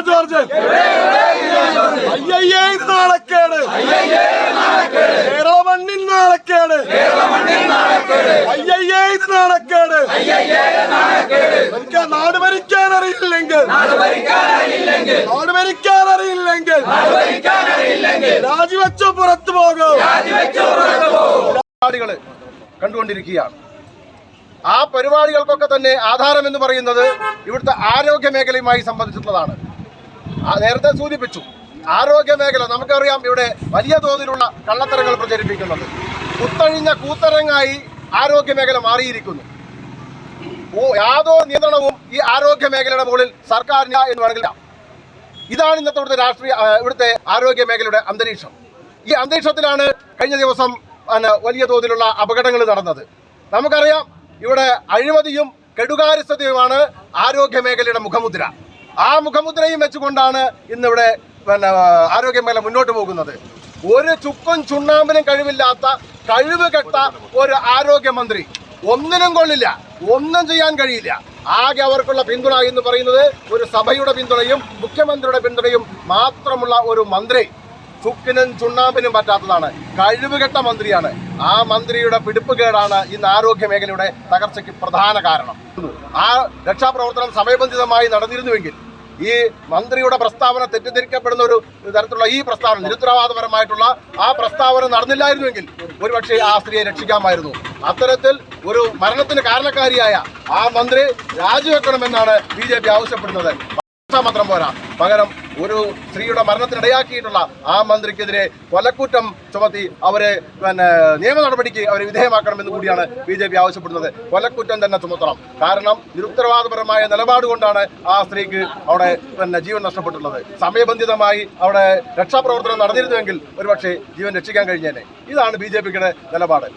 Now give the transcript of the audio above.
George. അയ്യയ്യേ നാളക്കേട് നാണക്കേട്. കേരള മണ്ണിൻ നാണക്കേട്. അയ്യയ്യേ ഇത് നാണക്കേട്. ഭരിക്കാൻ നാട് ഭരിക്കാൻ അറിയില്ലെങ്കിൽ. നാട് ഭരിക്കാൻ അറിയില്ലെങ്കിൽ. രാജിവെച്ചു പുറത്തു പോകും. പരിപാടികൾ കണ്ടുകൊണ്ടിരിക്കുകയാണ്. ആ പരിപാടികൾക്കൊക്കെ തന്നെ ആധാരം എന്ന് പറയുന്നത് ഇവിടുത്തെ ആരോഗ്യ മേഖലയുമായി സംബന്ധിച്ചിട്ടുള്ളതാണ്. നേരത്തെ സൂചിപ്പിച്ചു. ആരോഗ്യ മേഖല നമുക്കറിയാം ഇവിടെ വലിയ തോതിലുള്ള കള്ളത്തരങ്ങൾ പ്രചരിപ്പിക്കുന്നത്. കുത്തഴിഞ്ഞ കൂത്തരങ്ങായി ആരോഗ്യ മേഖല മാറിയിരിക്കുന്നു. ഓ യാതൊരു നിയന്ത്രണവും ഈ ആരോഗ്യ മേഖലയുടെ മുകളിൽ സർക്കാരിന് എന്ന് വേണമെങ്കിൽ ഇതാണ് ഇന്നത്തെ ഇവിടുത്തെ രാഷ്ട്രീയ ഇവിടുത്തെ ആരോഗ്യ മേഖലയുടെ അന്തരീക്ഷം. ഈ അന്തരീക്ഷത്തിലാണ് കഴിഞ്ഞ ദിവസം വലിയ തോതിലുള്ള അപകടങ്ങൾ നടന്നത്. നമുക്കറിയാം ഇവിടെ അഴിമതിയും കെടുകാര്യസ്ഥതയുമാണ് ആരോഗ്യ മേഖലയുടെ മുഖമുദ്ര. ആ മുഖമുദ്രയും വെച്ചുകൊണ്ടാണ് ഇന്നിവിടെ പിന്നെ ആരോഗ്യമേഖല മുന്നോട്ട് പോകുന്നത്. ഒരു ചുക്കും ചുണ്ണാമ്പിനും കഴിവില്ലാത്ത കഴിവ് കെട്ട ഒരു ആരോഗ്യമന്ത്രി ഒന്നിനും കൊള്ളില്ല ഒന്നും ചെയ്യാൻ കഴിയില്ല. ആകെ അവർക്കുള്ള പിന്തുണ എന്ന് പറയുന്നത് ഒരു സഭയുടെ പിന്തുണയും മുഖ്യമന്ത്രിയുടെ പിന്തുണയും മാത്രമുള്ള ഒരു മന്ത്രി. ചുക്കിനും ചുണ്ണാമ്പിനും പറ്റാത്തതാണ്. കഴിവുകെട്ട മന്ത്രിയാണ്. ആ മന്ത്രിയുടെ പിടിപ്പുകേടാണ് ഇന്ന് ആരോഗ്യ മേഖലയുടെ തകർച്ചയ്ക്ക് പ്രധാന കാരണം. ആ രക്ഷാപ്രവർത്തനം സമയബന്ധിതമായി നടന്നിരുന്നുവെങ്കിൽ ഈ മന്ത്രിയുടെ പ്രസ്താവന തെറ്റിദ്ധരിക്കപ്പെടുന്ന ഒരു തരത്തിലുള്ള ഈ പ്രസ്താവന നിരുത്തരവാദപരമായിട്ടുള്ള ആ പ്രസ്താവന നടന്നില്ലായിരുന്നുവെങ്കിൽ ഒരുപക്ഷെ ആ സ്ത്രീയെ രക്ഷിക്കാമായിരുന്നു. അത്തരത്തിൽ ഒരു മരണത്തിന് കാരണക്കാരിയായ ആ മന്ത്രി രാജിവെക്കണമെന്നാണ് ബി ആവശ്യപ്പെടുന്നത്. മാത്രം പോരാ. പകരം ഒരു സ്ത്രീയുടെ മരണത്തിനിടയാക്കിയിട്ടുള്ള ആ മന്ത്രിക്കെതിരെ കൊലക്കുറ്റം ചുമത്തി അവരെ പിന്നെ നിയമ നടപടിക്ക് അവരെ വിധേയമാക്കണമെന്ന് കൂടിയാണ് ബി ജെ പി ആവശ്യപ്പെടുന്നത്. കൊലക്കുറ്റം തന്നെ ചുമത്തണം. കാരണം നിരുത്തരവാദപരമായ നിലപാട് കൊണ്ടാണ് ആ സ്ത്രീക്ക് അവിടെ പിന്നെ ജീവൻ നഷ്ടപ്പെട്ടിട്ടുള്ളത് സമയബന്ധിതമായി അവിടെ രക്ഷാപ്രവർത്തനം നടന്നിരുന്നുവെങ്കിൽ ഒരുപക്ഷെ ജീവൻ രക്ഷിക്കാൻ കഴിഞ്ഞേനെ. ഇതാണ് ബി നിലപാട്.